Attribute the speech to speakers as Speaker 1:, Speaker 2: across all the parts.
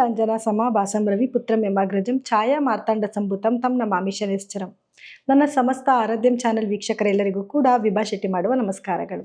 Speaker 1: ನೀಲಾಂಜನ ಸಮಾಭಾಸಂ ರವಿ ಪುತ್ರಂ ಯಮಾಗ್ರಜಂ ಛಾಯಾ ಮಾರ್ತಾಂಡ ಸಂಭುತಂ ತಂ ನಮಾಮಿ ಶನೇಶ್ಚರಂ ನನ್ನ ಸಮಸ್ತ ಆರಾಧ್ಯಂ ಚಾನೆಲ್ ವೀಕ್ಷಕರೆಲ್ಲರಿಗೂ ಕೂಡ ವಿಭಾ ಶೆಟ್ಟಿ ಮಾಡುವ ನಮಸ್ಕಾರಗಳು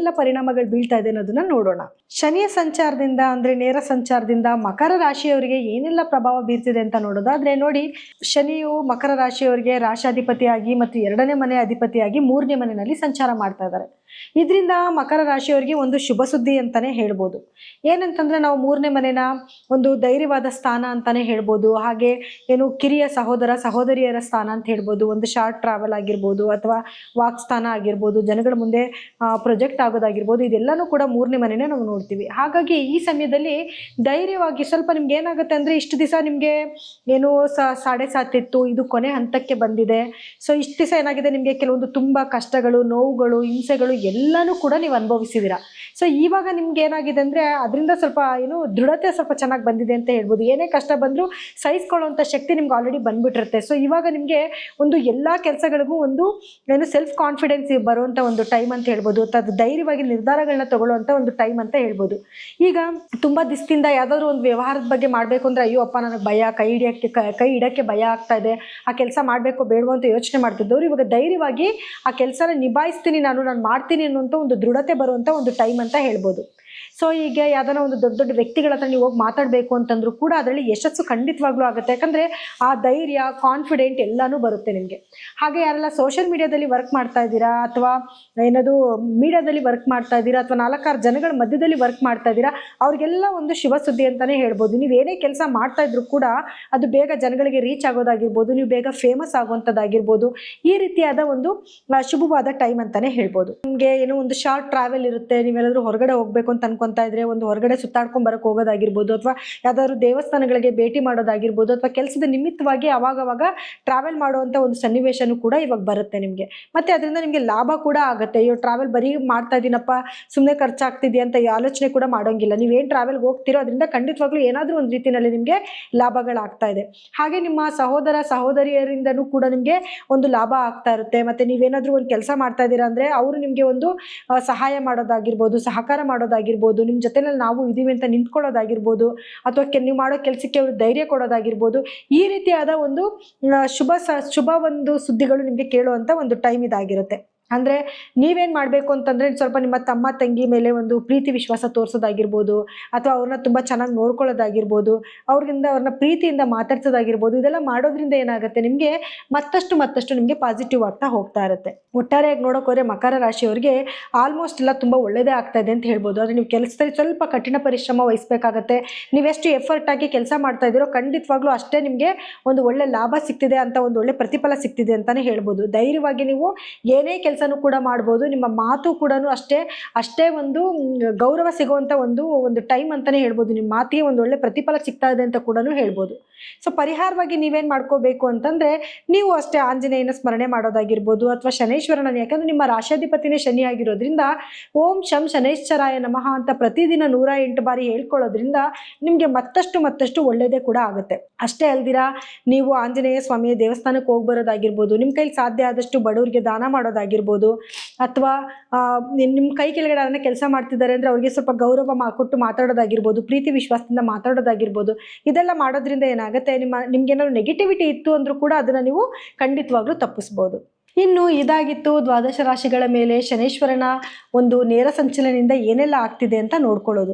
Speaker 1: ಪರಿಣಾಮಗಳು ಬೀಳ್ತಾ ಇದೆ ಅನ್ನೋದನ್ನ ನೋಡೋಣ. ಶನಿಯ ಸಂಚಾರದಿಂದ ಅಂದ್ರೆ ನೇರ ಸಂಚಾರದಿಂದ ಮಕರ ರಾಶಿಯವರಿಗೆ ಏನೆಲ್ಲ ಪ್ರಭಾವ ಬೀರ್ತಿದೆ ಅಂತ ನೋಡೋದಾದ್ರೆ ನೋಡಿ, ಶನಿಯು ಮಕರ ರಾಶಿಯವರಿಗೆ ರಾಶಾಧಿಪತಿಯಾಗಿ ಮತ್ತು ಎರಡನೇ ಮನೆ ಅಧಿಪತಿಯಾಗಿ ಮೂರನೇ ಮನೆಯಲ್ಲಿ ಸಂಚಾರ ಮಾಡ್ತಾ ಇದ್ದಾರೆ. ಇದರಿಂದ ಮಕರ ರಾಶಿಯವರಿಗೆ ಒಂದು ಶುಭ ಸುದ್ದಿ ಅಂತಾನೆ ಹೇಳ್ಬೋದು. ಏನಂತಂದ್ರೆ ನಾವು ಮೂರನೇ ಮನೆನ ಒಂದು ಧೈರ್ಯವಾದ ಸ್ಥಾನ ಅಂತಾನೆ ಹೇಳ್ಬೋದು. ಹಾಗೆ ಏನು ಕಿರಿಯ ಸಹೋದರ, ಸಹೋದರಿಯರ ಸ್ಥಾನ ಅಂತ ಹೇಳ್ಬೋದು. ಒಂದು ಶಾರ್ಟ್ ಟ್ರಾವೆಲ್ ಆಗಿರ್ಬೋದು ಅಥವಾ ವಾಕ್ ಸ್ಥಾನ ಆಗಿರ್ಬೋದು. ಜನಗಳ ಮುಂದೆ ಪ್ರೊಜೆಕ್ಟ್ ಆಗೋದಾಗಿರ್ಬೋದು. ಇದೆಲ್ಲನೂ ಕೂಡ ಮೂರನೇ ಮನೆನೇ ನಾವು ನೋಡ್ತೀವಿ. ಹಾಗಾಗಿ ಈ ಸಮಯದಲ್ಲಿ ಧೈರ್ಯವಾಗಿ ಸ್ವಲ್ಪ ನಿಮ್ಗೆ ಏನಾಗುತ್ತೆ ಅಂದರೆ ಇಷ್ಟು ದಿವಸ ನಿಮಗೆ ಏನು ಸಾಡೆ ಸಾತಿತ್ತು, ಇದು ಕೊನೆ ಹಂತಕ್ಕೆ ಬಂದಿದೆ. ಸೊ ಇಷ್ಟು ದಿವಸ ಏನಾಗಿದೆ? ನಿಮಗೆ ಕೆಲವೊಂದು ತುಂಬ ಕಷ್ಟಗಳು, ನೋವುಗಳು, ಹಿಂಸೆಗಳು ಎಲ್ಲನೂ ಕೂಡ ನೀವು ಅನುಭವಿಸಿದ್ದೀರಾ ಸೊ ಇವಾಗ ನಿಮ್ಗೆ ಏನಾಗಿದೆ ಅಂದರೆ ಅದರಿಂದ ಸ್ವಲ್ಪ, ಏನು, ದೃಢತೆ ಸ್ವಲ್ಪ ಚೆನ್ನಾಗಿ ಬಂದಿದೆ ಅಂತ ಹೇಳ್ಬೋದು. ಏನೇ ಕಷ್ಟ ಬಂದರೂ ಸಹಿಸ್ಕೊಳ್ಳೋವಂಥ ಶಕ್ತಿ ನಿಮ್ಗೆ ಆಲ್ರೆಡಿ ಬಂದ್ಬಿಟ್ಟಿರುತ್ತೆ. ಸೊ ಇವಾಗ ನಿಮಗೆ ಒಂದು ಎಲ್ಲ ಕೆಲಸಗಳಿಗೂ ಒಂದು, ಏನು ಸೆಲ್ಫ್ ಕಾನ್ಫಿಡೆನ್ಸ್ ಬರುವಂಥ ಒಂದು ಟೈಮ್ ಅಂತ ಹೇಳ್ಬೋದು. ಅಥವಾ ಧೈರ್ಯವಾಗಿ ನಿರ್ಧಾರಗಳನ್ನ ತಗೊಳ್ಳುವಂಥ ಒಂದು ಟೈಮ್ ಅಂತ ಹೇಳ್ಬೋದು. ಈಗ ತುಂಬ ದಿಸ್ತಿಂದ ಯಾವುದಾದ್ರು ಒಂದು ವ್ಯವಹಾರದ ಬಗ್ಗೆ ಮಾಡಬೇಕು ಅಂದರೆ, ಅಯ್ಯೋ, ಅಪ್ಪ, ನನಗೆ ಭಯ, ಕೈ ಹಿಡಿಯೋಕ್ಕೆ, ಕೈ ಇಡೋಕ್ಕೆ ಭಯ ಆಗ್ತಾ ಇದೆ. ಆ ಕೆಲಸ ಮಾಡಬೇಕು ಬೇಡವೋ ಅಂತ ಯೋಚನೆ ಮಾಡ್ತಿದ್ದವ್ರು ಇವಾಗ ಧೈರ್ಯವಾಗಿ ಆ ಕೆಲಸನ ನಿಭಾಯಿಸ್ತೀನಿ ನಾನು ನಾನು ಮಾಡ್ತೀನಿ ಅನ್ನುವಂಥ ಒಂದು ದೃಢತೆ ಬರುವಂಥ ಒಂದು ಟೈಮ್ ಅಂತ ಹೇಳ್ಬೋದು. ಸೊ ಈಗ ಯಾವ್ದಾನ ಒಂದು ದೊಡ್ಡ ದೊಡ್ಡ ವ್ಯಕ್ತಿಗಳ ಹತ್ರ ನೀವು ಹೋಗಿ ಮಾತಾಡಬೇಕು ಅಂತಂದ್ರೂ ಕೂಡ ಅದರಲ್ಲಿ ಯಶಸ್ಸು ಖಂಡಿತವಾಗ್ಲೂ ಆಗುತ್ತೆ. ಯಾಕಂದರೆ ಆ ಧೈರ್ಯ ಕಾನ್ಫಿಡೆಂಟ್ ಎಲ್ಲನೂ ಬರುತ್ತೆ ನಿಮಗೆ. ಹಾಗೆ ಯಾರೆಲ್ಲ ಸೋಷಿಯಲ್ ಮೀಡಿಯಾದಲ್ಲಿ ವರ್ಕ್ ಮಾಡ್ತಾ ಇದ್ದೀರಾ ಅಥವಾ ಏನದು ಮೀಡಿಯಾದಲ್ಲಿ ವರ್ಕ್ ಮಾಡ್ತಾ ಇದ್ದೀರಾ ಅಥವಾ ನಾಲ್ಕಾರು ಜನಗಳ ಮಧ್ಯದಲ್ಲಿ ವರ್ಕ್ ಮಾಡ್ತಾ ಇದ್ದೀರಾ, ಅವ್ರಿಗೆಲ್ಲ ಒಂದು ಶುಭ ಸುದ್ದಿ ಅಂತಲೇ ಹೇಳ್ಬೋದು. ನೀವು ಏನೇ ಕೆಲಸ ಮಾಡ್ತಾ ಇದ್ರು ಕೂಡ ಅದು ಬೇಗ ಜನಗಳಿಗೆ ರೀಚ್ ಆಗೋದಾಗಿರ್ಬೋದು, ನೀವು ಬೇಗ ಫೇಮಸ್ ಆಗುವಂಥದ್ದಾಗಿರ್ಬೋದು. ಈ ರೀತಿಯಾದ ಒಂದು ಶುಭವಾದ ಟೈಮ್ ಅಂತಲೇ ಹೇಳ್ಬೋದು. ನಿಮಗೆ ಏನೋ ಒಂದು ಶಾರ್ಟ್ ಟ್ರಾವೆಲ್ ಇರುತ್ತೆ, ನೀವೆಲ್ಲಾದರೂ ಹೊರಗಡೆ ಹೋಗ್ಬೇಕು ಅಂತ ಅನ್ಕೊಂತಾ ಇದ್ರೆ ಒಂದು ಹೊರಗಡೆ ಸುತ್ತಾಡ್ಕೊಂಡು ಬರಕ್ಕೆ ಹೋಗೋದಾಗಿರ್ಬೋದು ಅಥವಾ ಯಾವ್ದಾದ್ರು ದೇವಸ್ಥಾನಗಳಿಗೆ ಭೇಟಿ ಮಾಡೋದಾಗಿರ್ಬೋದು ಅಥವಾ ಕೆಲಸದ ನಿಮಿತ್ತವಾಗಿ ಅವಾಗವಾಗ ಟ್ರಾವೆಲ್ ಮಾಡುವಂಥ ಒಂದು ಸನ್ನಿವೇಶನೂ ಕೂಡ ಇವಾಗ ಬರುತ್ತೆ ನಿಮಗೆ. ಮತ್ತೆ ಅದರಿಂದ ನಿಮಗೆ ಲಾಭ ಕೂಡ ಆಗುತ್ತೆ. ಅಯ್ಯೋ ಟ್ರಾವೆಲ್ ಬರೀ ಮಾಡ್ತಾ ಇದ್ದೀನಪ್ಪ ಸುಮ್ಮನೆ ಖರ್ಚಾಗ್ತಿದೆಯಾ ಅಂತ ಆಲೋಚನೆ ಕೂಡ ಮಾಡೋಂಗಿಲ್ಲ. ನೀವೇನು ಟ್ರಾವೆಲ್ಗೆ ಹೋಗ್ತಿರೋ ಅದರಿಂದ ಖಂಡಿತವಾಗ್ಲೂ ಏನಾದರೂ ಒಂದು ರೀತಿಯಲ್ಲಿ ನಿಮಗೆ ಲಾಭಗಳಾಗ್ತಾ ಇದೆ. ಹಾಗೆ ನಿಮ್ಮ ಸಹೋದರ, ಸಹೋದರಿಯರಿಂದನೂ ಕೂಡ ನಿಮಗೆ ಒಂದು ಲಾಭ ಆಗ್ತಾ ಇರುತ್ತೆ. ಮತ್ತೆ ನೀವೇನಾದರೂ ಒಂದು ಕೆಲಸ ಮಾಡ್ತಾ ಇದ್ದೀರಾ ಅಂದರೆ ಅವರು ನಿಮಗೆ ಒಂದು ಸಹಾಯ ಮಾಡೋದಾಗಿರ್ಬೋದು, ಸಹಕಾರ ಮಾಡೋದಾಗಿರ್ಬೋದು ನಿಮ್ಮ ಜೊತೆಯಲ್ಲಿ ನಾವು ಇದ್ದೀವಿ ಅಂತ ನಿಂತ್ಕೊಳ್ಳೋದಾಗಿರ್ಬೋದು, ಅಥವಾ ಕೆ, ನೀವು ಮಾಡೋ ಕೆಲಸಕ್ಕೆ ಅವರು ಧೈರ್ಯ ಕೊಡೋದಾಗಿರ್ಬೋದು, ಈ ರೀತಿಯಾದ ಒಂದು ಶುಭ ಸ, ಶುಭ ಒಂದು ಸುದ್ದಿಗಳು ನಿಮಗೆ ಕೇಳುವಂಥ ಒಂದು ಟೈಮ್ ಇದಾಗಿರುತ್ತೆ. ಅಂದರೆ ನೀವೇನು ಮಾಡಬೇಕು ಅಂತಂದರೆ ಸ್ವಲ್ಪ ನಿಮ್ಮ ತಮ್ಮ ತಂಗಿ ಮೇಲೆ ಒಂದು ಪ್ರೀತಿ ವಿಶ್ವಾಸ ತೋರಿಸೋದಾಗಿರ್ಬೋದು, ಅಥವಾ ಅವ್ರನ್ನ ತುಂಬ ಚೆನ್ನಾಗಿ ನೋಡ್ಕೊಳ್ಳೋದಾಗಿರ್ಬೋದು ಅವ್ರಿಂದ ಅವ್ರನ್ನ ಪ್ರೀತಿಯಿಂದ ಮಾತಾಡ್ಸೋದಾಗಿರ್ಬೋದು, ಇದೆಲ್ಲ ಮಾಡೋದ್ರಿಂದ ಏನಾಗುತ್ತೆ? ನಿಮಗೆ ಮತ್ತಷ್ಟು ಮತ್ತಷ್ಟು ನಿಮಗೆ ಪಾಸಿಟಿವ್ ಆಗ್ತಾ ಹೋಗ್ತಾ ಇರುತ್ತೆ. ಒಟ್ಟಾರೆಯಾಗಿ ನೋಡೋಕೋದ್ರೆ ಮಕರ ರಾಶಿಯವರಿಗೆ ಆಲ್ಮೋಸ್ಟ್ ಎಲ್ಲ ತುಂಬ ಒಳ್ಳೆಯದೇ ಆಗ್ತಾ ಇದೆ ಅಂತ ಹೇಳ್ಬೋದು. ಆದರೆ ನೀವು ಕೆಲಸದಲ್ಲಿ ಸ್ವಲ್ಪ ಕಠಿಣ ಪರಿಶ್ರಮ ವಹಿಸಬೇಕಾಗತ್ತೆ. ನೀವೆಷ್ಟು ಎಫರ್ಟ್ ಆಗಿ ಕೆಲಸ ಮಾಡ್ತಾ ಇದ್ದೀರೋ ಖಂಡಿತವಾಗ್ಲೂ ಅಷ್ಟೇ ನಿಮಗೆ ಒಂದು ಒಳ್ಳೆ ಲಾಭ ಸಿಗ್ತಿದೆ ಅಂತ, ಒಂದು ಒಳ್ಳೆ ಪ್ರತಿಫಲ ಸಿಗ್ತಿದೆ ಅಂತಲೇ ಹೇಳ್ಬೋದು. ಧೈರ್ಯವಾಗಿ ನೀವು ಏನೇ ಕೆಲಸ ಕೆಲಸನೂ ಕೂಡ ಮಾಡ್ಬೋದು. ನಿಮ್ಮ ಮಾತು ಕೂಡ ಅಷ್ಟೇ ಅಷ್ಟೇ ಒಂದು ಗೌರವ ಸಿಗುವಂಥ ಒಂದು ಒಂದು ಟೈಮ್ ಅಂತಲೇ ಹೇಳ್ಬೋದು. ನಿಮ್ಮ ಮಾತಿಗೆ ಒಂದು ಒಳ್ಳೆ ಪ್ರತಿಫಲ ಸಿಗ್ತಾ ಇದೆ ಅಂತ ಕೂಡ ಹೇಳ್ಬೋದು. ಸೊ ಪರಿಹಾರವಾಗಿ ನೀವೇನು ಮಾಡ್ಕೋಬೇಕು ಅಂತಂದರೆ, ನೀವು ಅಷ್ಟೇ ಆಂಜನೇಯನ ಸ್ಮರಣೆ ಮಾಡೋದಾಗಿರ್ಬೋದು ಅಥವಾ ಶನೇಶ್ವರನ ಯಾಕಂದರೆ ನಿಮ್ಮ ರಾಶಾಧಿಪತಿನೇ ಶನಿ ಆಗಿರೋದ್ರಿಂದ, ಓಂ ಶಂ ಶನೈಶ್ಚರಾಯ ನಮಃ ಅಂತ ಪ್ರತಿದಿನ ನೂರ ಎಂಟು ಬಾರಿ ಹೇಳ್ಕೊಳ್ಳೋದ್ರಿಂದ ನಿಮಗೆ ಮತ್ತಷ್ಟು ಮತ್ತಷ್ಟು ಒಳ್ಳೆಯದೇ ಕೂಡ ಆಗುತ್ತೆ. ಅಷ್ಟೇ ಅಲ್ದಿರಾ, ನೀವು ಆಂಜನೇಯ ಸ್ವಾಮಿಯ ದೇವಸ್ಥಾನಕ್ಕೆ ಹೋಗಿ ಬರೋದಾಗಿರ್ಬೋದು ನಿಮ್ಮ ಕೈಲಿ ಸಾಧ್ಯ ಆದಷ್ಟು ಬಡವರಿಗೆ ದಾನ ಮಾಡೋದಾಗಿರ್ಬೋದು, ಅಥವಾ ನಿಮ್ಮ ಕೈ ಕೆಳಗಡೆ ಅದನ್ನು ಕೆಲಸ ಮಾಡ್ತಿದ್ದಾರೆ ಅಂದರೆ ಅವ್ರಿಗೆ ಸ್ವಲ್ಪ ಗೌರವ ಮಾ, ಕೊಟ್ಟು ಮಾತಾಡೋದಾಗಿರ್ಬೋದು, ಪ್ರೀತಿ ವಿಶ್ವಾಸದಿಂದ ಮಾತಾಡೋದಾಗಿರ್ಬೋದು, ಇದೆಲ್ಲ ಮಾಡೋದ್ರಿಂದ ಏನಾಗುತ್ತೆ? ನಿಮ್ಮ, ನಿಮ್ಗೇನಾದ್ರು ನೆಗೆಟಿವಿಟಿ ಇತ್ತು ಅಂದರೂ ಕೂಡ ಅದನ್ನು ನೀವು ಖಂಡಿತವಾಗ್ಲೂ ತಪ್ಪಿಸ್ಬೋದು. ಇನ್ನು ಇದಾಗಿತ್ತು ದ್ವಾದಶ ರಾಶಿಗಳ ಮೇಲೆ ಶನೇಶ್ವರನ ಒಂದು ನೇರ ಸಂಚಲನದಿಂದ ಏನೆಲ್ಲ ಆಗ್ತಿದೆ ಅಂತ ನೋಡ್ಕೊಳ್ಳೋದು.